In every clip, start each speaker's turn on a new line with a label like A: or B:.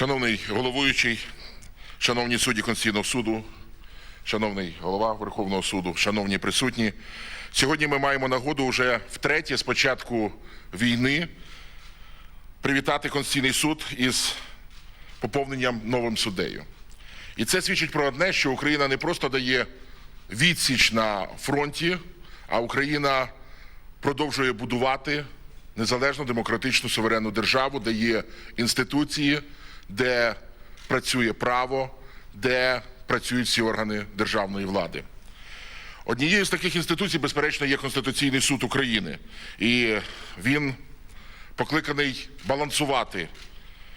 A: Шановний головуючий, шановні судді Конституційного суду, шановний голова Верховного суду, шановні присутні, сьогодні ми маємо нагоду вже втретє з початку війни привітати Конституційний суд із поповненням новим суддею. І це свідчить про одне, що Україна не просто дає відсіч на фронті, а Україна продовжує будувати незалежну демократичну суверенну державу, де є інституції, де працює право, де працюють всі органи державної влади. Однією з таких інституцій, безперечно, є Конституційний суд України, і він покликаний балансувати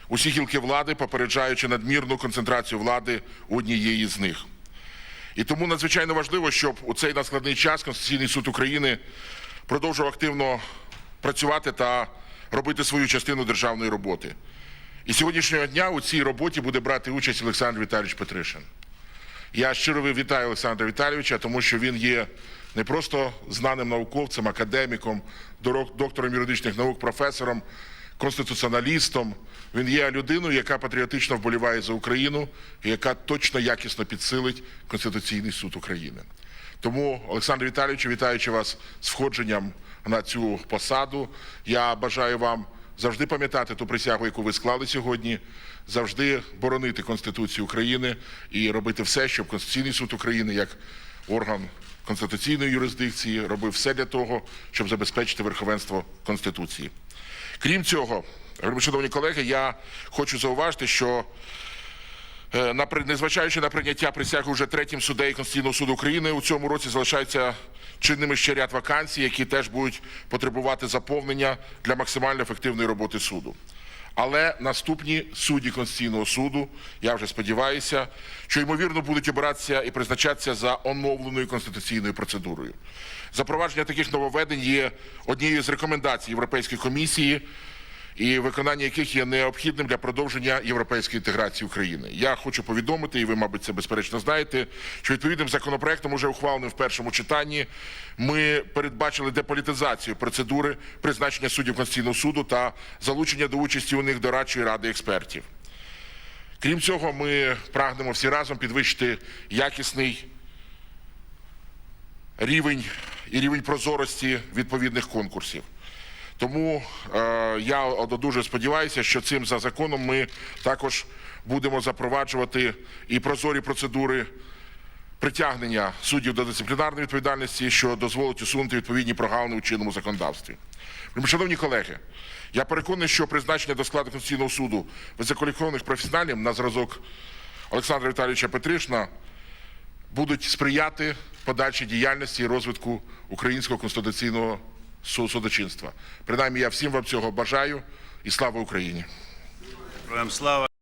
A: усі гілки влади, попереджаючи надмірну концентрацію влади у однієї з них. І тому надзвичайно важливо, щоб у цей наскладний час Конституційний суд України продовжував активно працювати та робити свою частину державної роботи. І сьогоднішнього дня у цій роботі буде брати участь Олександр Віталійович Петришин. Я щиро вітаю Олександра Віталійовича, тому що він є не просто знаним науковцем, академіком, доктором юридичних наук, професором, конституціоналістом. Він є людиною, яка патріотично вболіває за Україну і яка точно якісно підсилить Конституційний суд України. Тому, Олександр Віталійович, вітаючи вас з входженням на цю посаду, я бажаю вам завжди пам'ятати ту присягу, яку ви склали сьогодні, завжди боронити Конституцію України і робити все, щоб Конституційний суд України як орган конституційної юрисдикції робив все для того, щоб забезпечити верховенство Конституції. Крім цього, шановні колеги, я хочу зауважити, що незважаючи на прийняття присяги вже третім суддею Конституційного суду України, у цьому році залишаються чинними ще ряд вакансій, які теж будуть потребувати заповнення для максимально ефективної роботи суду. Але наступні судді Конституційного суду, я вже сподіваюся, що ймовірно будуть обиратися і призначатися за оновленою конституційною процедурою. Запровадження таких нововведень є однією з рекомендацій Європейської комісії і виконання яких є необхідним для продовження європейської інтеграції України. Я хочу повідомити, і ви, мабуть, це безперечно знаєте, що відповідним законопроектом, уже ухваленим в першому читанні, ми передбачили деполітизацію процедури призначення суддів Конституційного суду та залучення до участі у них дорадчої ради експертів. Крім цього, ми прагнемо всі разом підвищити якісний рівень і рівень прозорості відповідних конкурсів. Тому е, я дуже сподіваюся, що цим за законом ми також будемо запроваджувати і прозорі процедури притягнення суддів до дисциплінарної відповідальності, що дозволить усунути відповідні прогалини у чинному законодавстві. Шановні колеги, я переконаний, що призначення до складу Конституційного суду висококваліфікованих професіоналів на зразок Олександра Віталійовича Петришна будуть сприяти подальшій діяльності і розвитку українського конституційного судочинства. Принаймні, я всім вам цього бажаю і слава Україні!
B: Слава!